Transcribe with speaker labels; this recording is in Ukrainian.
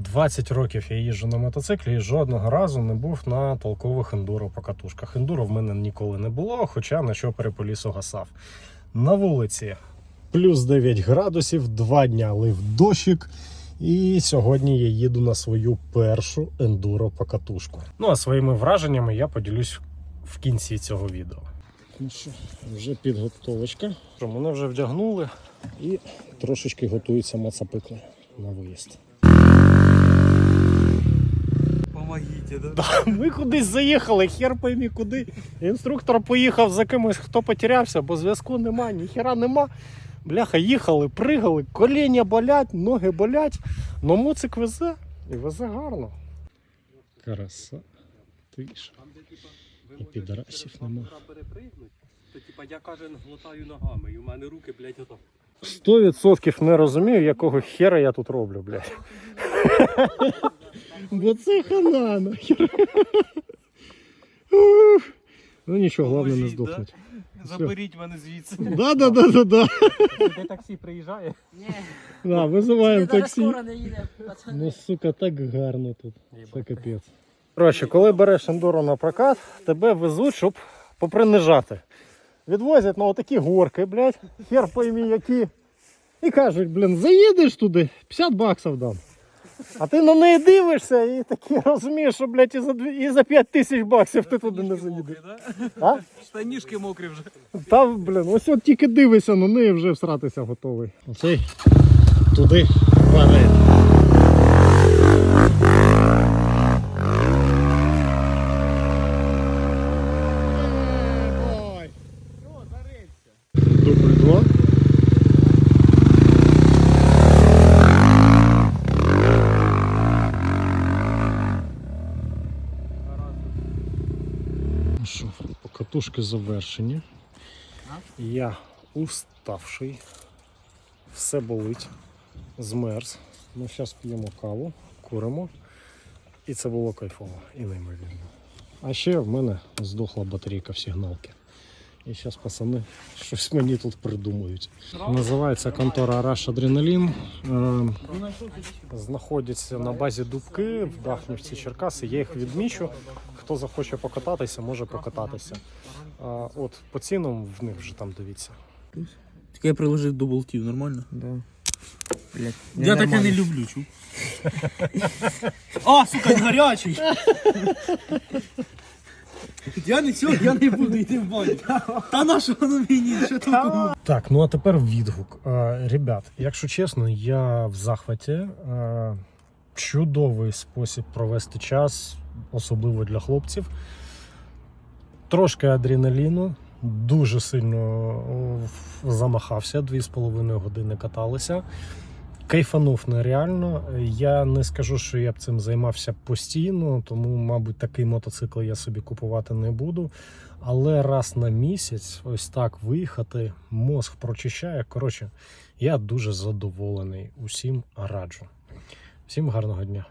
Speaker 1: 20 років я їжджу на мотоциклі і жодного разу не був на толкових ендуро покатушках. Ендуро в мене ніколи не було, хоча на що переполісу гасав. На вулиці плюс 9 градусів, два дня лив дощик. І сьогодні я їду на свою першу ендуро покатушку. Ну а своїми враженнями я поділюсь в кінці цього відео. Ну що, вже підготовочка. Мене вже вдягнули і трошечки готуються мацапикли на виїзд.
Speaker 2: Помогите, да?
Speaker 1: Ми кудись заїхали, хер поймі куди. Інструктор поїхав за кимось, хто потерявся, бо зв'язку нема, ніхера нема. Бляха, їхали, пригали, коління болять, ноги болять. Но моцик везе і везе гарно. Краса. Тиша. І підрасів нема.
Speaker 2: то типа я кожен глотаю ногами, і у мене руки, блядь, ото.
Speaker 1: Сто відсотків не розумію, якого хера я тут роблю, блядь. Бо це хана нахер. Ну нічого, головне не здохнуть.
Speaker 2: Заберіть мене звідси.
Speaker 1: Да, да, да, да, да.
Speaker 2: Де таксі приїжджає?
Speaker 3: Ні,
Speaker 1: Да, визиваємо таксі.
Speaker 3: скоро не їде, пацани.
Speaker 1: Ну, сука, так гарно тут. Це капець. Коротше, коли береш ендуро на прокат, тебе везуть, щоб попринижати. Відвозять на отакі горки, блядь, хер поймі які. І кажуть, блін, заїдеш туди, 50 баксів дам. А ти на неї дивишся і такі розумієш, що, блядь, і за, дві- і за 5 тисяч баксів ти туди не заїдеш. А?
Speaker 2: Штанішки мокрі вже.
Speaker 1: Та, блін, ось от тільки дивишся на неї, вже всратися готовий. Оцей туди падає. Ну що, покатушки завершені. Я уставший, все болить, змерз. Ми зараз п'ємо каву, куримо. І це було кайфово і неймовірно. А ще в мене здохла батарейка в сигналки. І зараз пацани щось мені тут придумують. Називається контора Rush Adrenaline. Е, знаходяться на базі Дубки в Дахнівці Черкаси. Я їх відмічу. Хто захоче покататися, може покататися. От по цінам в них вже там дивіться.
Speaker 4: Так я приложив до болтів, нормально?
Speaker 3: Да. Блять,
Speaker 4: Я таке не люблю, чу. А, сука, гарячий. Я не цього, я не буду йти в баню. Та на що воно мені?
Speaker 1: Так, ну а тепер відгук. Е, ребят, якщо чесно, я в захваті. Чудовий спосіб провести час, особливо для хлопців. Трошки адреналіну, дуже сильно замахався, 2,5 години каталися. Кайфанув нереально. Я не скажу, що я б цим займався постійно, тому, мабуть, такий мотоцикл я собі купувати не буду. Але раз на місяць, ось так виїхати, мозг прочищає. Коротше, я дуже задоволений. Усім раджу. Всім гарного дня.